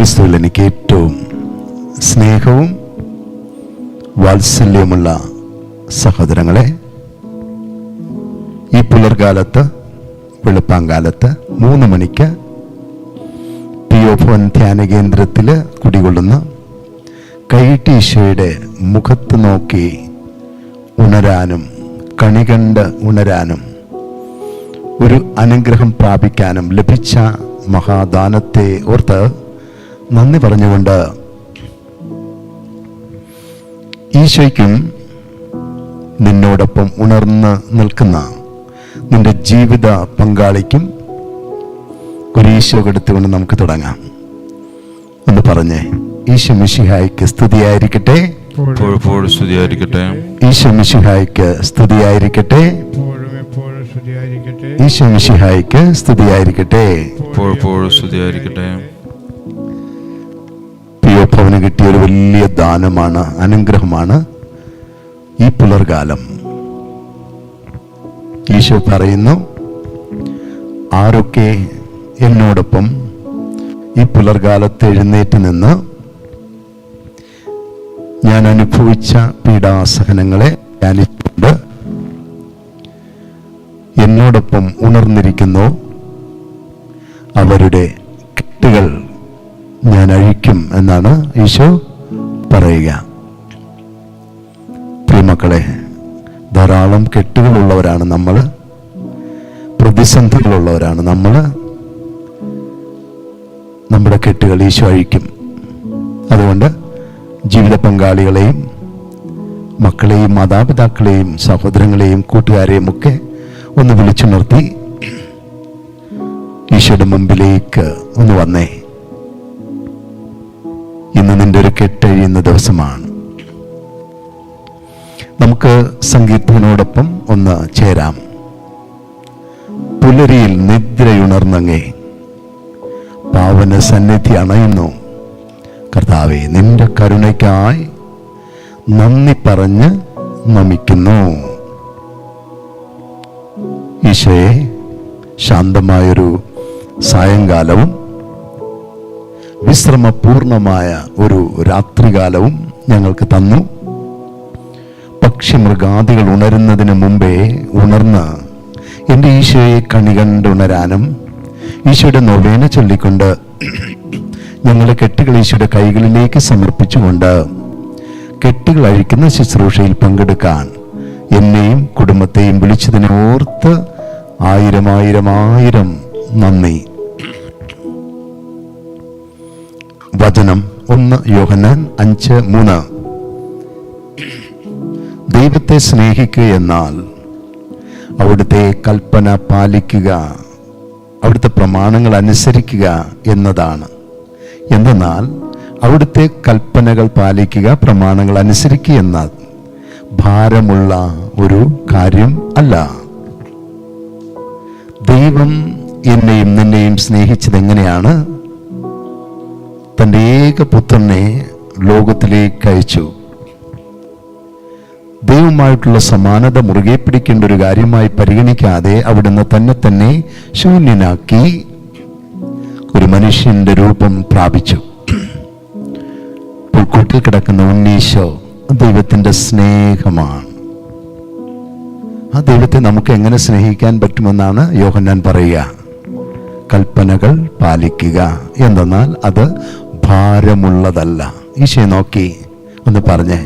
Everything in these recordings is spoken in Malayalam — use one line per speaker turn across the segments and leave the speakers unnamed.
ക്രിസ്തുവിൽ എനിക്ക് ഏറ്റവും സ്നേഹവും വാത്സല്യവുമുള്ള സഹോദരങ്ങളെ ഈ പുലർകാലത്ത് വെളുപ്പാങ്കാലത്ത് മൂന്ന് മണിക്ക് പി ഒ ഫോൻ ധ്യാന കേന്ദ്രത്തിൽ കുടികൊള്ളുന്ന കൈട്ടി ഈശോയുടെ മുഖത്ത് നോക്കി ഉണരാനും കണി കണ്ട് ഉണരാനും ഒരു അനുഗ്രഹം പ്രാപിക്കാനും ലഭിച്ച മഹാദാനത്തെ ഓർത്ത് നന്ദി പറഞ്ഞുകൊണ്ട് ഈശോയ്ക്കും നിന്നോടൊപ്പം ഉണർന്ന് നിൽക്കുന്ന നിന്റെ ജീവിത പങ്കാളിക്കും ഒരു ഈശോ കൊടുത്തുകൊണ്ട് നമുക്ക് തുടങ്ങാം. ഒന്ന് പറഞ്ഞേ ഈശോ മിഷിഹായിക്ക് സ്തുതിയായിരിക്കട്ടെ.
സ്തുതിയായിരിക്കട്ടെ.
ഈശോ മിഷിഹായിക്ക് സ്തുതിയായിരിക്കട്ടെ. ഈശോ മിഷിഹായിക്ക് സ്തുതിയായിരിക്കട്ടെ.
സ്തുതിയായിരിക്കട്ടെ.
ഭവന് കിട്ടിയ ഒരു വലിയ ദാനമാണ് അനുഗ്രഹമാണ് ഈ പുലർകാലം. ഈശോ പറയുന്നു ആരൊക്കെ എന്നോടൊപ്പം ഈ പുലർകാലത്ത് എഴുന്നേറ്റ് നിന്ന് ഞാൻ അനുഭവിച്ച പീഡാസഹനങ്ങളെ ധ്യാനിച്ചുകൊണ്ട് ഈശോ പറയുക. പ്രിയമക്കളെ ധാരാളം കെട്ടുകളുള്ളവരാണ് നമ്മൾ പ്രതിസന്ധികളുള്ളവരാണ് നമ്മൾ നമ്മുടെ കെട്ടുകൾ ഈശോ അഴിക്കും. അതുകൊണ്ട് ജീവിത പങ്കാളികളെയും മക്കളെയും മാതാപിതാക്കളെയും സഹോദരങ്ങളെയും കൂട്ടുകാരെയും ഒക്കെ ഒന്ന് വിളിച്ചുണർത്തി ഈശോയുടെ മുമ്പിലേക്ക് ഒന്ന് വന്നേ. നിന്റെ ഒരു കെട്ടഴിയുന്ന ദിവസമാണ്. നമുക്ക് സംഗീതത്തിനോടൊപ്പം ഒന്ന് ചേരാം. പുലരിയിൽ നിദ്രയുണർന്നങ്ങേ പാവന സന്നിധി അണയുന്നു. കർത്താവെ നിന്റെ കരുണയ്ക്കായി നന്ദി പറഞ്ഞ് നമിക്കുന്നു. ഈശോയെ ശാന്തമായൊരു സായങ്കാലവും വിശ്രമപൂർണമായ ഒരു രാത്രികാലവും ഞങ്ങൾക്ക് തന്നു. പക്ഷി മൃഗാദികൾ ഉണരുന്നതിന് മുമ്പേ ഉണർന്ന് എന്റെ ഈശോയെ കണി കണ്ടുണരാനും ഈശോയുടെ നൊവേന ചൊല്ലിക്കൊണ്ട് ഞങ്ങളെ കെട്ടുകൾ ഈശോയുടെ കൈകളിലേക്ക് സമർപ്പിച്ചുകൊണ്ട് കെട്ടുകൾ അഴിക്കുന്ന ശുശ്രൂഷയിൽ പങ്കെടുക്കാൻ എന്നെയും കുടുംബത്തെയും വിളിച്ചതിനെ ഓർത്ത് ആയിരം ആയിരം ആയിരം നന്ദി. വചനം ഒന്ന് യോഹന്നാൻ അഞ്ച് മൂന്ന്. ദൈവത്തെ സ്നേഹിക്കുക എന്നാൽ അവിടുത്തെ കൽപ്പന പാലിക്കുക അവിടുത്തെ പ്രമാണങ്ങൾ അനുസരിക്കുക എന്നതാണ്. എന്തെന്നാൽ അവിടുത്തെ കൽപ്പനകൾ പാലിക്കുക പ്രമാണങ്ങൾ അനുസരിക്കുക എന്ന ഭാരമുള്ള ഒരു കാര്യം അല്ല. ദൈവം എന്നെയും നിന്നെയും സ്നേഹിച്ചത് എങ്ങനെയാണ്? തന്റെ ഏക പുത്രനെ ലോകത്തിലേക്ക് അയച്ചു. ദൈവമായിട്ടുള്ള സമാനത മുറുകെ പിടിക്കേണ്ട ഒരു കാര്യമായി പരിഗണിക്കാതെ അവിടുന്ന് തന്നെ തന്നെ ശൂന്യനാക്കി ഒരു മനുഷ്യന്റെ രൂപം പ്രാപിച്ചു. പുൽക്കൂട്ടിൽ കിടക്കുന്ന ഉണ്ണീശോ ദൈവത്തിന്റെ സ്നേഹമാണ്. ആ ദൈവത്തെ നമുക്ക് എങ്ങനെ സ്നേഹിക്കാൻ പറ്റുമെന്നാണ് യോഹന്നാൻ പറയുക. കൽപ്പനകൾ പാലിക്കുക. എന്തെന്നാൽ അത് ഭാരമുള്ളതല്ല ഈശോയെ നോക്കി ഒന്ന് പറഞ്ഞേ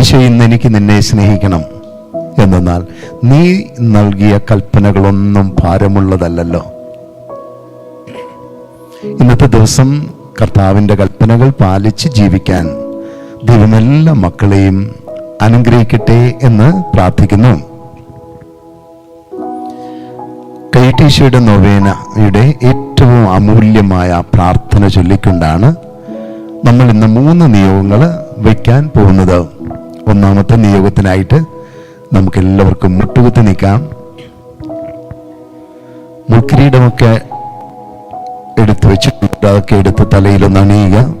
ഈശോ ഇന്ന് എനിക്ക് നിന്നെ സ്നേഹിക്കണം. എന്തെന്നാൽ നീ നൽകിയ കൽപ്പനകളൊന്നും ഭാരമുള്ളതല്ലല്ലോ. ഇന്നത്തെ ദിവസം കർത്താവിന്റെ കൽപ്പനകൾ പാലിച്ച് ജീവിക്കാൻ ദൈവമെല്ലാ മക്കളെയും അനുഗ്രഹിക്കട്ടെ എന്ന് പ്രാർത്ഥിക്കുന്നു. കൈ ടീശയുടെ നൊവേനയുടെ ഏറ്റവും അമൂല്യമായ പ്രാർത്ഥന ചൊല്ലിക്കൊണ്ടാണ് നമ്മൾ ഇന്ന് മൂന്ന് നിയോഗങ്ങൾ വയ്ക്കാൻ പോകുന്നത്. ഒന്നാമത്തെ നിയോഗത്തിനായിട്ട് നമുക്ക് എല്ലാവർക്കും മുട്ടുകുത്തി നിൽക്കാം. മുക്കിരീടമൊക്കെ എടുത്തു വെച്ചിട്ടുണ്ട്. അതൊക്കെ എടുത്ത് തലയിലൊന്ന് അണിയുക.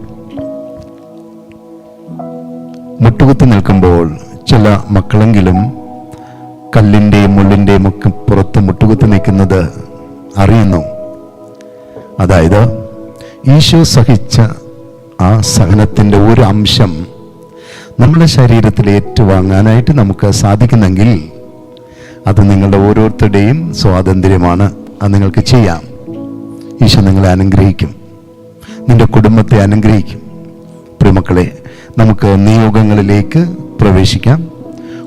മുട്ടുകുത്തി നിൽക്കുമ്പോൾ ചില മക്കളെങ്കിലും കല്ലിന്റെയും മുള്ളിന്റെയും ഒക്കെ പുറത്ത് മുട്ടുകുത്തി നിൽക്കുന്നത് അറിയുന്നു. അതായത് ഈശോ സഹിച്ച ആ സഹനത്തിന്റെ ഒരു അംശം നമ്മുടെ ശരീരത്തിൽ ഏറ്റുവാങ്ങാനായിട്ട് നമുക്ക് സാധിക്കുന്നെങ്കിൽ അത് നിങ്ങളുടെ ഓരോരുത്തരുടെയും സ്വാതന്ത്ര്യമാണ്. അത് നിങ്ങൾക്ക് ചെയ്യാം. ഈശോ നിങ്ങളെ അനുഗ്രഹിക്കും. നിന്റെ കുടുംബത്തെ അനുഗ്രഹിക്കും. പ്രിയമക്കളെ നമുക്ക് നിയോഗങ്ങളിലേക്ക് പ്രവേശിക്കാം.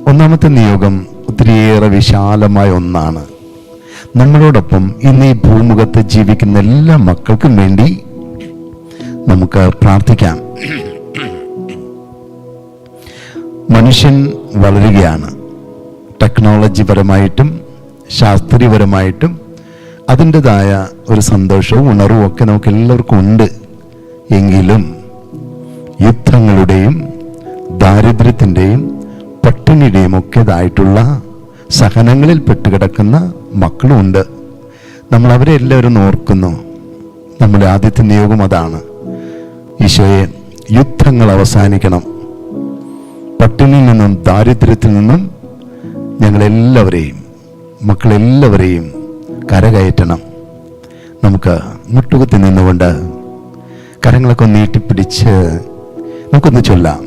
ഒന്നാമത്തെ നിയോഗം ഒത്തിരിയേറെ വിശാലമായ ഒന്നാണ്. നമ്മളോടൊപ്പം ഇന്ന് ഈ ഭൂമുഖത്ത് ജീവിക്കുന്ന എല്ലാ മക്കൾക്കും വേണ്ടി നമുക്ക് പ്രാർത്ഥിക്കാം. മനുഷ്യൻ വളരുകയാണ്. ടെക്നോളജി പരമായിട്ടും ശാസ്ത്രീയപരമായിട്ടും അതിന്റെതായ ഒരു സന്തോഷവും ഉണർവും ഒക്കെ നമുക്ക് എല്ലാവർക്കും ഉണ്ട്. എങ്കിലും യുദ്ധങ്ങളുടെയും ദാരിദ്ര്യത്തിന്റെയും പട്ടിണിയുടെയും ഒക്കെതായിട്ടുള്ള സഹനങ്ങളിൽ പെട്ടുകിടക്കുന്ന മക്കളുമുണ്ട് നമ്മൾ അവരെ എല്ലാവരും ഓർക്കുന്നു. നമ്മുടെ ആദ്യത്തെ നിയോഗം അതാണ്. ഈശോയെ യുദ്ധങ്ങൾ അവസാനിക്കണം. പട്ടിണിയിൽ നിന്നും ദാരിദ്ര്യത്തിൽ നിന്നും ഞങ്ങളെല്ലാവരെയും മക്കളെല്ലാവരെയും കരകയറ്റണം. നമുക്ക് മുട്ടുകുത്തി നിന്നുകൊണ്ട് കരങ്ങളൊക്കെ നീട്ടിപ്പിടിച്ച് നമുക്കൊന്ന് ചൊല്ലാം.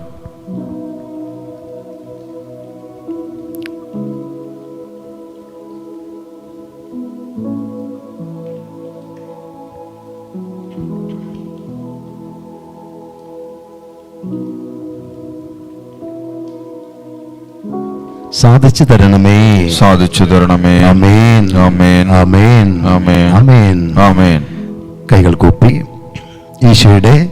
സാധിച്ചു തരണമേ.
സാധിച്ചു തരണമേ.
അമേൻ
അമേൻ
അമേൻ
അമേൻ
അമേൻ
അമേൻ
കൈകൾ കൂപ്പി. ഈശോയുടെ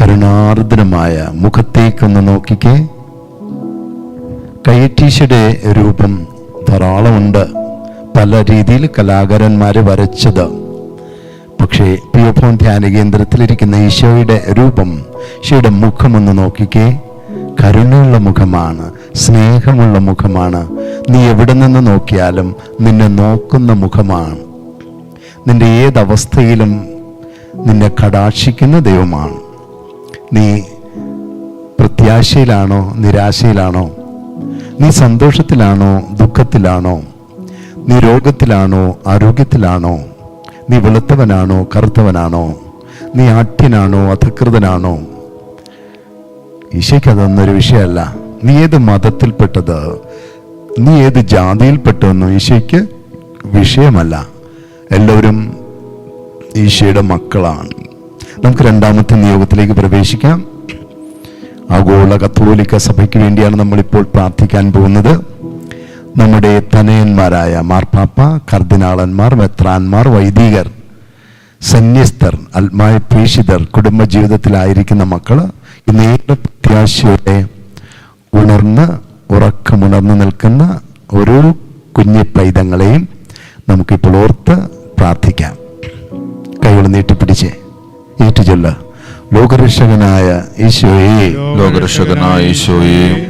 കരുണാർദ്രമായ മുഖത്തേക്കൊന്ന് നോക്കിക്കേ. കയ്യറ്റീശയുടെ രൂപം ധാരാളമുണ്ട്. പല രീതിയിൽ കലാകാരന്മാർ വരച്ചത്. പക്ഷേ പി എഫ് ഓൺ ധ്യാന കേന്ദ്രത്തിലിരിക്കുന്ന ഈശോയുടെ രൂപം ഈശോയുടെ മുഖമൊന്ന് നോക്കിക്കേ. കരുണയുള്ള മുഖമാണ്. സ്നേഹമുള്ള മുഖമാണ്. നീ എവിടെ നിന്ന് നോക്കിയാലും നിന്നെ നോക്കുന്ന മുഖമാണ്. നിന്റെ ഏതവസ്ഥയിലും നിന്നെ കടാക്ഷിക്കുന്ന ദൈവമാണ്. നീ പ്രത്യാശയിലാണോ നിരാശയിലാണോ? നീ സന്തോഷത്തിലാണോ ദുഃഖത്തിലാണോ? നീ രോഗത്തിലാണോ ആരോഗ്യത്തിലാണോ? നീ വെളുത്തവനാണോ കറുത്തവനാണോ? നീ ആട്യനാണോ അധകൃതനാണോ? ഈശയ്ക്ക് അതൊന്നൊരു വിഷയമല്ല. നീ ഏത് മതത്തിൽപ്പെട്ടത്? നീ ഏത് ജാതിയിൽപ്പെട്ടതെന്നോ ഈശോയ്ക്ക് വിഷയമല്ല. എല്ലാവരും ഈശോയുടെ മക്കളാണ്. നമുക്ക് രണ്ടാമത്തെ നിയോഗത്തിലേക്ക് പ്രവേശിക്കാം. ആഗോള കത്തോലിക്ക സഭയ്ക്ക് വേണ്ടിയാണ് നമ്മളിപ്പോൾ പ്രാർത്ഥിക്കാൻ പോകുന്നത്. നമ്മുടെ തനയന്മാരായ മാർപ്പാപ്പ കർദിനാളന്മാർ മെത്രാന്മാർ വൈദികർ സന്യസ്തർ ആത്മായ പ്രേഷിതർ കുടുംബജീവിതത്തിലായിരിക്കുന്ന മക്കൾ ഇന്ന് ഏറെ പ്രത്യാശയോടെ ഉണർന്ന് ഉറക്കമുണർന്ന് നിൽക്കുന്ന ഓരോ കുഞ്ഞു പൈതങ്ങളെയും നമുക്കിപ്പോൾ ഓർത്ത് പ്രാർത്ഥിക്കാം. കൈകൾ നീട്ടിപ്പിടിച്ച് ഏറ്റുചൊല്ല. ലോകരക്ഷകനായ ഈശോയെ
ലോകരക്ഷകനായ ഈശോയെ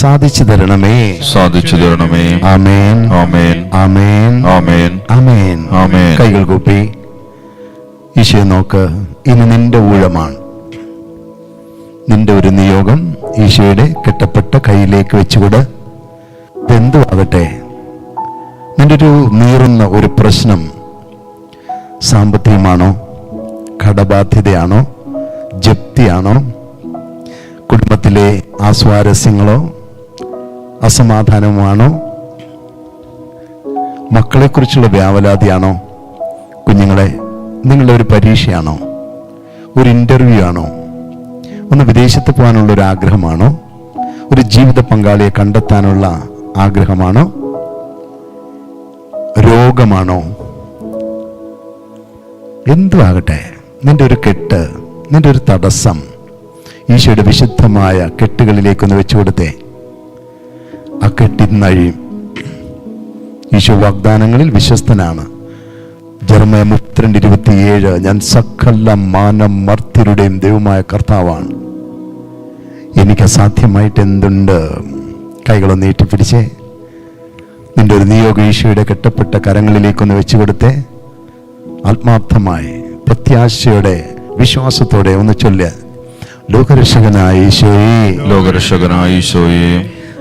സാധിച്ചു തരണമേ.
സാധിച്ചു തരണമേ.
ആമേൻ.
ആമേൻ.
ആമേൻ.
ആമേൻ.
ആമേൻ.
ആമേൻ.
കൈകൾ കൂപ്പി. ഈശോ നോക്ക് ഇന്ന് നിന്റെ ഊഴമാണ്. നിന്റെ ഒരു നിയോഗം ഈശോയുടെ കെട്ടപ്പെട്ട കയ്യിലേക്ക് വെച്ചുകൂടെ ഇതെന്തുവാകട്ടെ നിന്റെ ഒരു നീറുന്ന ഒരു പ്രശ്നം സാമ്പത്തികമാണോ? കടബാധ്യതയാണോ? ജപ്തിയാണോ? കുടുംബത്തിലെ ആസ്വാരസ്യങ്ങളോ? അസമാധാനമാണോ? മക്കളെക്കുറിച്ചുള്ള വ്യാവലാതിയാണോ? കുഞ്ഞുങ്ങളെ നിങ്ങളുടെ ഒരു പരീക്ഷയാണോ? ഒരു ഇന്റർവ്യൂ ആണോ ഒന്ന് വിദേശത്ത് പോകാനുള്ള ഒരു ആഗ്രഹമാണോ ഒരു ജീവിത പങ്കാളിയെ കണ്ടെത്താനുള്ള ആഗ്രഹമാണോ? രോഗമാണോ? എന്തും ആകട്ടെ നിന്റെ ഒരു കെട്ട് നിന്റെ ഒരു തടസ്സം ഈശോയുടെ വിശുദ്ധമായ കെട്ടുകളിലേക്കൊന്ന് വെച്ചു കൊടുത്തേ ആ കെട്ടിന്നഴിയും ഈശോ വാഗ്ദാനങ്ങളിൽ വിശ്വസ്തനാണ്. ജർമ്മയ മുപ്പത്തിരണ്ട് ഇരുപത്തിയേഴ് ഞാൻ സകല മാനം മർത്തിരുടെയും ദൈവമായ കർത്താവാണ്. എനിക്ക് അസാധ്യമായിട്ട് എന്തുണ്ട്? കൈകളൊന്ന് നീട്ടിപ്പിടിച്ചേ നിന്റെ ഒരു നിയോഗ ഈശോയുടെ കെട്ടപ്പെട്ട കരങ്ങളിലേക്കൊന്ന് വെച്ചു കൊടുത്തേ. ആത്മാർത്ഥമായി പ്രത്യാശയോടെ വിശ്വാസത്തോടെ ഒന്ന് ചൊല്ലിയ ലോകരക്ഷകനായ ഈശോയെ.
ഈശോയെ.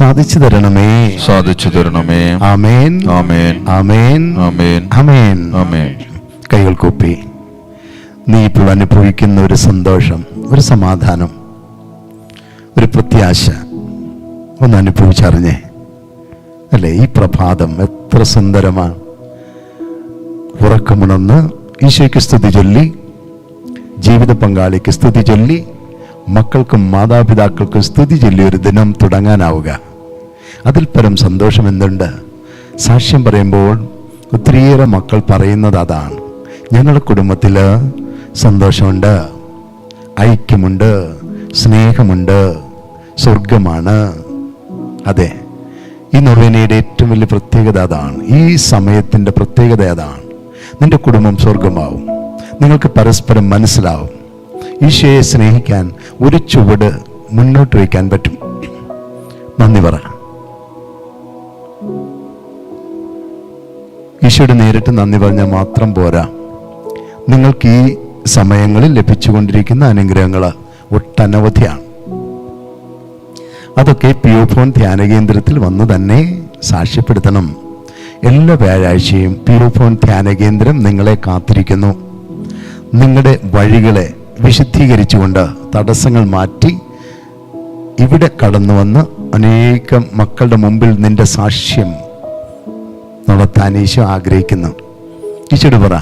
സാധിച്ചു തരണമേ.
സാധിച്ചു തരണമേ.
ആമേൻ.
ആമേൻ.
ആമേൻ.
ആമേൻ.
ആമേൻ.
ആമേൻ.
കൈകൾ കൂപ്പി. നീ ഇപ്പോൾ അനുഭവിക്കുന്ന ഒരു സന്തോഷം ഒരു സമാധാനം ഒരു പ്രത്യാശ. ഒന്ന് അനുഭവിച്ചറിഞ്ഞേ. അല്ലേ ഈ പ്രഭാതം എത്ര സുന്ദരമാണ് ഉറക്കമുണർന്ന് ഈശോയ്ക്ക് സ്തുതി ചൊല്ലി ജീവിത പങ്കാളിക്ക് സ്തുതി ചൊല്ലി മക്കൾക്കും മാതാപിതാക്കൾക്കും സ്തുതി ചൊല്ലി ഒരു ദിനം തുടങ്ങാനാവുക. അതിൽ പരം സന്തോഷം എന്തുണ്ട്? സാക്ഷ്യം പറയുമ്പോൾ ഒത്തിരിയേറെ മക്കൾ പറയുന്നത് അതാണ്. ഞങ്ങളുടെ കുടുംബത്തിൽ സന്തോഷമുണ്ട് ഐക്യമുണ്ട് സ്നേഹമുണ്ട് സ്വർഗമാണ് അതെ ഈ നൊവേനയുടെ ഏറ്റവും വലിയ പ്രത്യേകത അതാണ്. ഈ സമയത്തിന്റെ പ്രത്യേകത അതാണ്. നിന്റെ കുടുംബം സ്വർഗമാവും നിങ്ങൾക്ക് പരസ്പരം മനസ്സിലാവും. ഈശോയെ സ്നേഹിക്കാൻ ഒരു ചുവട് മുന്നോട്ട് വയ്ക്കാൻ പറ്റും. നന്ദി പറ. ഈശോയുടെ നേരിട്ട് നന്ദി പറഞ്ഞാൽ മാത്രം പോരാ. നിങ്ങൾക്ക് ഈ സമയങ്ങളിൽ ലഭിച്ചുകൊണ്ടിരിക്കുന്ന അനുഗ്രഹങ്ങൾ ഒട്ടനവധിയാണ്. അതൊക്കെ പിയോഫോൺ ധ്യാന കേന്ദ്രത്തിൽ വന്ന് തന്നെ സാക്ഷ്യപ്പെടുത്തണം. എല്ലാ വ്യാഴാഴ്ചയും പിയോഫോൺ ധ്യാന കേന്ദ്രം നിങ്ങളെ കാത്തിരിക്കുന്നു. നിങ്ങളുടെ വഴികളെ വിശുദ്ധീകരിച്ചുകൊണ്ട് തടസ്സങ്ങൾ മാറ്റി ഇവിടെ കടന്നു വന്ന് അനേകം മക്കളുടെ മുമ്പിൽ നിന്റെ സാക്ഷ്യം നടത്താൻ ഈശോ ആഗ്രഹിക്കുന്നു. ഈശോട് പറ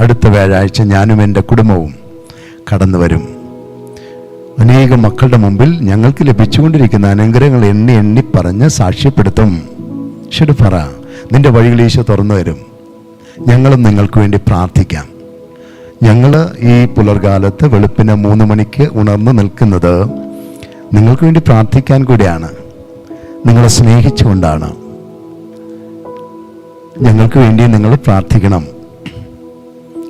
അടുത്ത വ്യാഴാഴ്ച ഞാനും എന്റെ കുടുംബവും കടന്നു വരും. അനേകം മക്കളുടെ മുമ്പിൽ ഞങ്ങൾക്ക് ലഭിച്ചുകൊണ്ടിരിക്കുന്ന അനുഗ്രഹങ്ങൾ എണ്ണി എണ്ണി പറഞ്ഞ് സാക്ഷ്യപ്പെടുത്തും. ഈശോട് പറ നിന്റെ വഴികൾ ഈശോ തുറന്നു തരും. ഞങ്ങളും നിങ്ങൾക്ക് വേണ്ടി പ്രാർത്ഥിക്കാം. ഞങ്ങൾ ഈ പുലർകാലത്ത് വെളുപ്പിന് മൂന്ന് മണിക്ക് ഉണർന്നു നിൽക്കുന്നത് നിങ്ങൾക്ക് വേണ്ടി പ്രാർത്ഥിക്കാൻ കൂടിയാണ്. നിങ്ങളെ സ്നേഹിച്ചുകൊണ്ടാണ്. ഞങ്ങൾക്ക് വേണ്ടി നിങ്ങൾ പ്രാർത്ഥിക്കണം.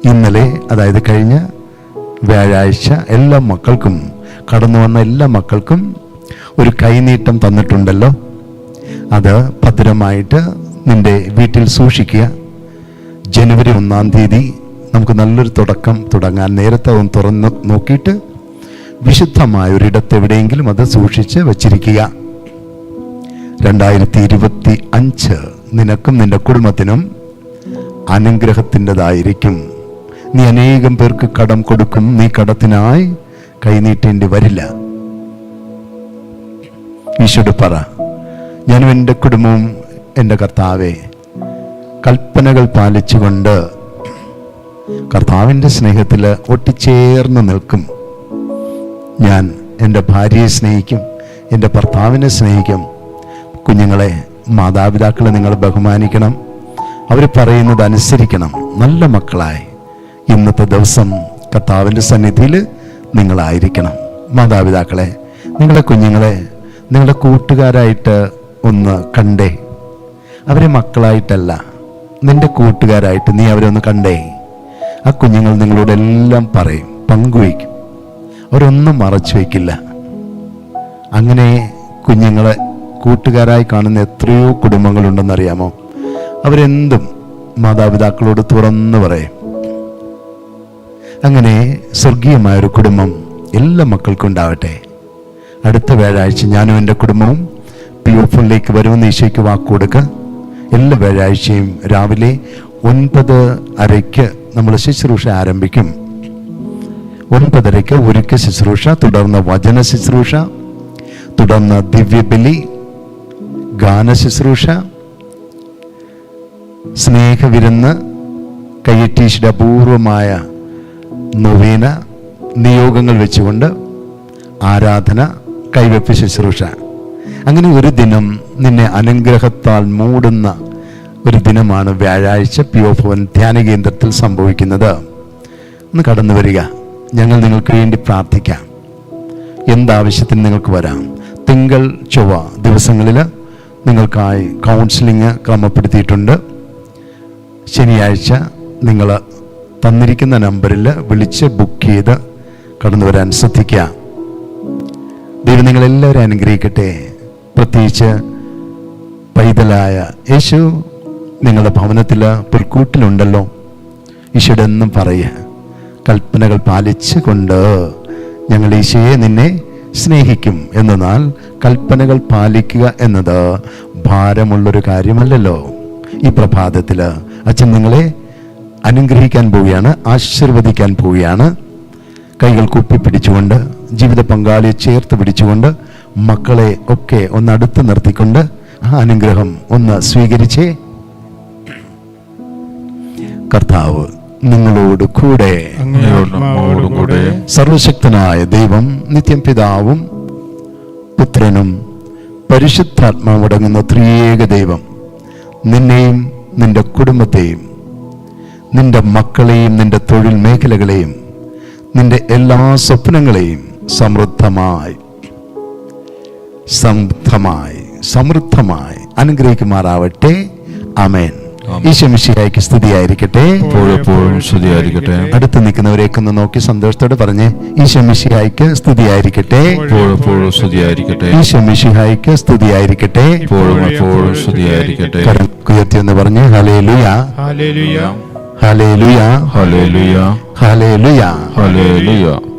ഇന്നലെ അതായത് കഴിഞ്ഞ വ്യാഴാഴ്ച എല്ലാ മക്കൾക്കും കടന്നു വന്ന എല്ലാ മക്കൾക്കും ഒരു കൈനീട്ടം തന്നിട്ടുണ്ടല്ലോ. അത് ഭദ്രമായിട്ട് നിന്റെ വീട്ടിൽ സൂക്ഷിക്കുക. ജനുവരി ഒന്നാം തീയതി നമുക്ക് നല്ലൊരു തുടക്കം തുടങ്ങാൻ നേരത്തെ ഒന്ന് തുറന്ന് നോക്കിയിട്ട് വിശുദ്ധമായ ഒരിടത്ത് എവിടെയെങ്കിലും അത് സൂക്ഷിച്ച് വച്ചിരിക്കുക. രണ്ടായിരത്തി ഇരുപത്തി അഞ്ച് നിനക്കും നിന്റെ കുടുംബത്തിനും അനുഗ്രഹത്തിന്റെതായിരിക്കും. നീ അനേകം പേർക്ക് കടം കൊടുക്കും. നീ കടത്തിനായി കൈനീട്ടേണ്ടി വരില്ല. ഈശോട് പറ ഞാനും എന്റെ കുടുംബവും എന്റെ കർത്താവെ കൽപ്പനകൾ പാലിച്ചുകൊണ്ട് കർത്താവിന്റെ സ്നേഹത്തിൽ ഒട്ടിച്ചേർന്ന് നിൽക്കും. ഞാൻ എന്റെ ഭാര്യയെ സ്നേഹിക്കും എന്റെ ഭർത്താവിനെ സ്നേഹിക്കും. കുഞ്ഞുങ്ങളെ മാതാപിതാക്കളെ നിങ്ങൾ ബഹുമാനിക്കണം. അവർ പറയുന്നത് അനുസരിക്കണം. നല്ല മക്കളായി. ഇന്നത്തെ ദിവസം കർത്താവിന്റെ സന്നിധിയിൽ നിങ്ങളായിരിക്കണം. മാതാപിതാക്കളെ നിങ്ങളുടെ കുഞ്ഞുങ്ങളെ നിങ്ങളുടെ കൂട്ടുകാരായിട്ട് ഒന്ന് കണ്ടേ. അവരെ മക്കളായിട്ടല്ല നിന്റെ കൂട്ടുകാരായിട്ട് നീ അവരെ ഒന്ന് കണ്ടേ. ആ കുഞ്ഞുങ്ങൾ നിങ്ങളോട് എല്ലാം പറയും പങ്കുവയ്ക്കും. അവരൊന്നും മറച്ചു വയ്ക്കില്ല. അങ്ങനെ കുഞ്ഞുങ്ങളെ കൂട്ടുകാരായി കാണുന്ന എത്രയോ കുടുംബങ്ങളുണ്ടെന്നറിയാമോ? അവരെന്തും മാതാപിതാക്കളോട് തുറന്നു പറയും. അങ്ങനെ സ്വർഗീയമായ ഒരു കുടുംബം എല്ലാ മക്കൾക്കും ഉണ്ടാവട്ടെ അടുത്ത വ്യാഴാഴ്ച ഞാനും എന്റെ കുടുംബവും പി ഒഫിലേക്ക് വരുമെന്ന് ഈശോയ്ക്ക് വാക്ക് കൊടുക്കുക എല്ലാ വ്യാഴാഴ്ചയും രാവിലെ ഒൻപത് അരയ്ക്ക് നമ്മൾ ശുശ്രൂഷ ആരംഭിക്കും. ഒൻപതരയ്ക്ക് ഒരുക്ക ശുശ്രൂഷ തുടർന്ന് വചന ശുശ്രൂഷ തുടർന്ന് ദിവ്യബലി ഗാന ശുശ്രൂഷ സ്നേഹവിരുന്ന് കയ്യറ്റീശിയുടെ അപൂർവമായ നവീന നിയോഗങ്ങൾ വെച്ചുകൊണ്ട് ആരാധന കൈവെപ്പ് ശുശ്രൂഷ. അങ്ങനെ ഒരു ദിനം നിന്നെ അനുഗ്രഹത്താൽ മൂടുന്ന ഒരു ദിനമാണ് വ്യാഴാഴ്ച പി ഒ ഭവൻ ധ്യാന കേന്ദ്രത്തിൽ സംഭവിക്കുന്നത്. ഒന്ന് കടന്നു വരിക. ഞങ്ങൾ നിങ്ങൾക്ക് വേണ്ടി പ്രാർത്ഥിക്കാം. എന്താവശ്യത്തിന് നിങ്ങൾക്ക് വരാം. തിങ്കൾ ചൊവ്വ ദിവസങ്ങളിൽ നിങ്ങൾക്കായി കൗൺസിലിംഗ് ക്രമപ്പെടുത്തിയിട്ടുണ്ട്. ശനിയാഴ്ച നിങ്ങൾ തന്നിരിക്കുന്ന നമ്പറിൽ വിളിച്ച് ബുക്ക് ചെയ്ത് കടന്നു വരാൻ ശ്രദ്ധിക്കുക. ദൈവം നിങ്ങളെല്ലാവരും അനുഗ്രഹിക്കട്ടെ. പ്രത്യേകിച്ച് പൈതലായ യേശു നിങ്ങളുടെ ഭവനത്തിൽ പുൽക്കൂട്ടിലുണ്ടല്ലോ. ഈശോയുടെ പറയുക കൽപ്പനകൾ പാലിച്ചു കൊണ്ട് ഞങ്ങൾ ഈശോയെ നിന്നെ സ്നേഹിക്കും. എന്നാൽ കൽപ്പനകൾ പാലിക്കുക എന്നത് ഭാരമുള്ളൊരു കാര്യമല്ലല്ലോ. ഈ പ്രഭാതത്തിൽ അച്ഛൻ നിങ്ങളെ അനുഗ്രഹിക്കാൻ പോവുകയാണ് ആശീർവദിക്കാൻ പോവുകയാണ്. കൈകൾ കുപ്പി പിടിച്ചുകൊണ്ട് ജീവിത പങ്കാളിയെ ചേർത്ത് പിടിച്ചുകൊണ്ട് മക്കളെ ഒക്കെ ഒന്ന് അടുത്ത് നിർത്തിക്കൊണ്ട് ആ അനുഗ്രഹം ഒന്ന് സ്വീകരിച്ചേ. കർത്താവ് നിങ്ങളോട് കൂടെ. സർവശക്തനായ ദൈവം നിത്യം പിതാവും പുത്രനും പരിശുദ്ധാത്മാവടങ്ങുന്ന ത്രിയേക ദൈവം. നിന്നെയും നിന്റെ കുടുംബത്തെയും നിന്റെ മക്കളെയും നിന്റെ തൊഴിൽ മേഖലകളെയും നിന്റെ എല്ലാ സ്വപ്നങ്ങളെയും സമൃദ്ധമായി സമൃദ്ധമായി സമൃദ്ധമായി അനുഗ്രഹിക്കുമാറാവട്ടെ. അമേൻ
ആമേൻ.
ഈശമിഷിയായിക്ക് സ്തുതിയായിരിക്കട്ടെ.
എപ്പോഴും സ്തുതിയായിരിക്കട്ടെ.
അടുത്ത് നിൽക്കുന്നവരെയൊക്കെ ഒന്ന് നോക്കി സന്തോഷത്തോടെ പറഞ്ഞ്. ഈശമിഷിഹായിക്ക് സ്തുതിയായിരിക്കട്ടെ.
എപ്പോഴും സ്തുതിയായിരിക്കട്ടെ.
ഈശമിഷിഹായിക്ക് സ്തുതിയായിരിക്കട്ടെ.
എപ്പോഴും എപ്പോഴും സ്തുതിയായിരിക്കട്ടെ.
കരം ഉയർത്തി എന്ന് പറഞ്ഞ്. ഹലേ ലുയ
ഹാലേലുയ
ഹലേ ലുയ
ഹല്ലേലൂയ.
ഹലേ ലുയ
ഹല്ലേലൂയ.